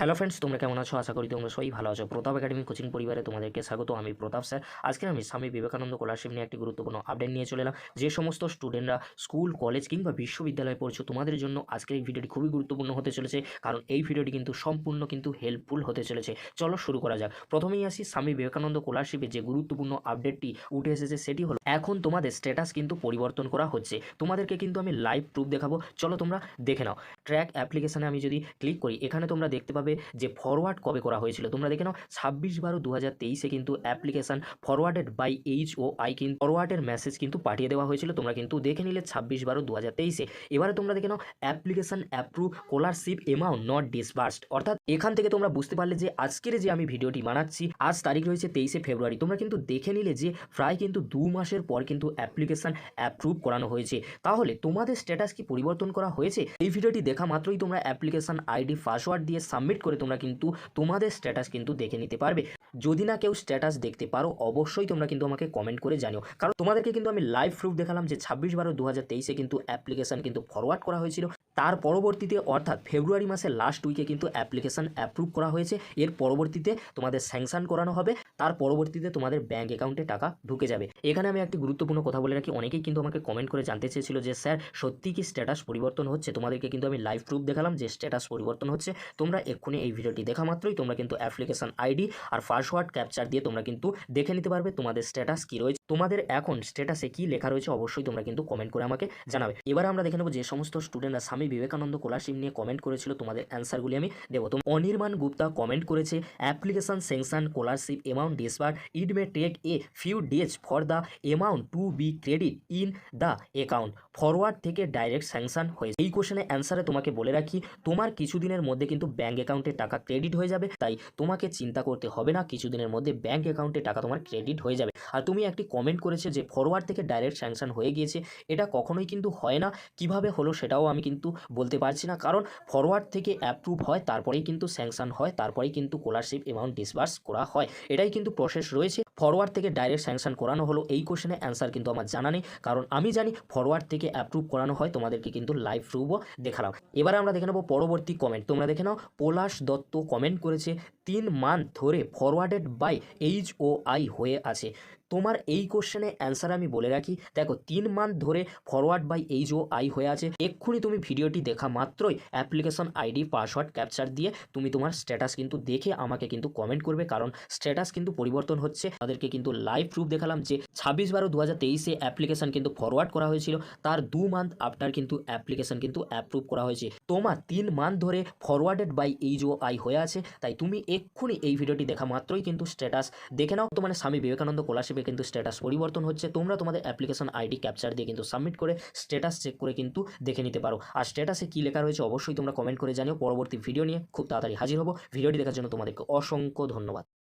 Hello friends তোমরা কেমন আছো? আশা করি তোমরা সবাই ভালো আছো। প্রতাপ একাডেমি কোচিং পরিবারে তোমাদেরকে স্বাগত, আমি প্রতাপ স্যার। আজকে আমি স্বামী বিবেকানন্দ স্কলারশিপ নিয়ে একটি গুরুত্বপূর্ণ আপডেট নিয়ে চলে এলাম। যে সমস্ত স্টুডেন্টরা স্কুল কলেজ কিংবা বিশ্ববিদ্যালয়ে পড়ছো, তোমাদের জন্য আজকের এই ভিডিওটি খুবই গুরুত্বপূর্ণ হতে চলেছে। কারণ এই ভিডিওটি কিন্তু সম্পূর্ণ কিন্তু হেল্পফুল হতে চলেছে। চলো শুরু করা যাক। প্রথমেই আসি স্বামী বিবেকানন্দ স্কলারশিপে যে গুরুত্বপূর্ণ আপডেটটি উঠে এসেছে, সেটি হলো এখন তোমাদের স্ট্যাটাস কিন্তু পরিবর্তন করা হচ্ছে। তোমাদেরকে কিন্তু আমি লাইভ প্রুফ দেখাবো। চলো তোমরা দেখে নাও। ট্র্যাক অ্যাপ্লিকেশানে আমি যদি ক্লিক করি, এখানে তোমরা দেখতে পাবে যে ফরওয়ার্ড কবে করা হয়েছিল। তোমরা দেখে নাও, ছাব্বিশ বারো দু হাজার তেইশে কিন্তু application forwarded by H O I কিন্তু ফরওয়ার্ডের মেসেজ কিন্তু পাঠিয়ে দেওয়া হয়েছিল। তোমরা কিন্তু দেখে নিলে ছাব্বিশ বারো দু হাজার তেইশে। এবারে তোমরা দেখে নাও application approve scholarship amount not disbursed অর্থাৎ এখান থেকে তোমরা বুঝতে পারলে যে আজকের যে আমি ভিডিওটি বানাচ্ছি, আজ তারিখ রয়েছে তেইশে ফেব্রুয়ারি। তোমরা কিন্তু দেখে নিলে যে প্রায় কিন্তু দু মাসের পর কিন্তু অ্যাপ্লিকেশান অ্যাপ্রুভ করানো হয়েছে। তাহলে তোমাদের স্ট্যাটাস কি পরিবর্তন করা হয়েছে? এই ভিডিওটি দেখা মাত্রই তোমরা অ্যাপ্লিকেশান আইডি পাসওয়ার্ড দিয়ে সাবমিট করে তোমরা কিন্তু তোমাদের স্ট্যাটাস কিন্তু দেখে নিতে পারবে। যদি না কেউ স্ট্যাটাস দেখতে পারো, অবশ্যই তোমরা কিন্তু আমাকে কমেন্ট করে জানিও। কারণ তোমাদেরকে কিন্তু আমি লাইভ প্রুফ দেখালাম যে ছাব্বিশ বারো দু হাজার তেইশে কিন্তু অ্যাপ্লিকেশান কিন্তু ফরওয়ার্ড করা হয়েছিল। তার পরবর্তীতে, অর্থাৎ ফেব্রুয়ারি মাসের লাস্ট উইকে কিন্তু অ্যাপ্লিকেশান অ্যাপ্রুভ করা হয়েছে। এর পরবর্তীতে তোমাদের স্যাংশন করানো হবে। তার পরবর্তীতে তোমাদের ব্যাঙ্ক অ্যাকাউন্টে টাকা ঢুকে যাবে। এখানে আমি একটি গুরুত্বপূর্ণ কথা বলে রাখি। অনেকেই কিন্তু আমাকে কমেন্ট করে জানতে চেয়েছিল যে, স্যার, সত্যি কি স্ট্যাটাস পরিবর্তন হচ্ছে? তোমাদেরকে কিন্তু আমি লাইভ প্রুফ দেখালাম যে স্ট্যাটাস পরিবর্তন হচ্ছে। তোমরা এক্ষুনি এই ভিডিওটি দেখা মাত্রই। তোমরা কিন্তু অ্যাপ্লিকেশন আইডি আর পাসওয়ার্ড ক্যাপচার দিয়ে তোমরা কিন্তু দেখে নিতে পারবে তোমাদের স্ট্যাটাস কী রয়েছে। তোমাদের এখন স্ট্যাটাসে কী লেখা রয়েছে অবশ্যই তোমরা কিন্তু কমেন্ট করে আমাকে জানাবে। এবার আমরা দেখে নেব যে সমস্ত স্টুডেন্টরা স্বামী বিবেকানন্দ স্কলারশিপ নিয়ে কমেন্ট করেছিল, তোমাদের অ্যান্সারগুলি আমি দেবো। তো অনির্মাণ গুপ্তা কমেন্ট করেছে application sanction scholarship amount disbursed it may take a few days for the amount to be credit in the account forward থেকে ডাইরেক্ট স্যাংশন হয়েছে। এই কোশ্চেনের অ্যান্সারে তোমাকে বলে রাখি, তোমার কিছুদিনের মধ্যে কিন্তু ব্যাঙ্ক অ্যাকাউন্টে টাকা ক্রেডিট হয়ে যাবে, তাই তোমাকে চিন্তা করতে হবে না, কিছুদিনের মধ্যে ব্যাঙ্ক অ্যাকাউন্টে টাকা তোমার ক্রেডিট হয়ে যাবে। আর তুমি একটি কমেন্ট করেছে যে ফরওয়ার্ড থেকে ডাইরেক্ট স্যাংশন হয়ে গিয়েছে, এটা কখনোই কিন্তু হয় না। কীভাবে হলো সেটাও আমি কিন্তু বলতে পারছি না, কারণ ফরওয়ার্ড থেকে অ্যাপ্রুভ হয়, তারপরেই কিন্তু স্যাংশন হয়, তারপরেই কিন্তু স্কলারশিপ অ্যামাউন্ট ডিসবার্স করা হয়। এটাই কিন্তু প্রসেস রয়েছে। ফরওয়ার্ড থেকে ডাইরেক্ট স্যাংশন করানো হলো, এই কোশ্চেনে অ্যান্সার কিন্তু আমার জানা নেই, কারণ আমি জানি ফরওয়ার্ড থেকে অ্যাপ্রুভ করানো হয়, তোমাদেরকে কিন্তু লাইভ প্রুভও দেখালাম। এবারে আমরা দেখে নেব পরবর্তী কমেন্ট তোমরা দেখে নাও পলাশ দত্ত কমেন্ট করেছে তিন মান্থ ধরে forwarded by H O I হয়ে আছে। তোমার এই কোশ্চেনে অ্যান্সার আমি বলে রাখি। দেখো, তিন মান্থ ধরে forward by H O I হয়ে আছে। এক্ষুনি তুমি ভিডিওটি দেখা মাত্রই অ্যাপ্লিকেশন আইডি পাসওয়ার্ড ক্যাপচার দিয়ে তুমি তোমার স্ট্যাটাস কিন্তু দেখে আমাকে কিন্তু কমেন্ট করবে। কারণ স্ট্যাটাস কিন্তু পরিবর্তন হচ্ছে। তাদেরকে কিন্তু লাইভ প্রুফ দেখালাম যে ছাব্বিশ বারো দু হাজার তেইশে অ্যাপ্লিকেশন কিন্তু ফরওয়ার্ড করা হয়েছিল। তার দু মান্থ আফটার কিন্তু অ্যাপ্লিকেশন কিন্তু অ্যাপ্রুভ করা হয়েছে। তোমার তিন মান্থ ধরে forwarded by H O I হয়ে আছে। তাই তুমি এক্ষুনি এই ভিডিওটি দেখা মাত্রই কিন্তু স্ট্যাটাস দেখে নাও। তোমার স্বামী বিবেকানন্দ স্কলারশিপে কিন্তু স্ট্যাটাস পরিবর্তন হচ্ছে। তোমরা তোমাদের অ্যাপ্লিকেশন আইডি ক্যাপচার দিয়ে কিন্তু সাবমিট করে স্ট্যাটাস চেক করে কিন্তু দেখে নিতে পারো। আর স্ট্যাটাসে কী লেখা রয়েছে অবশ্যই তোমরা কমেন্ট করে জানিও। পরবর্তী ভিডিও নিয়ে খুব তাড়াতাড়ি হাজির হব। ভিডিওটি দেখার জন্য তোমাদেরকে অসংখ্য ধন্যবাদ।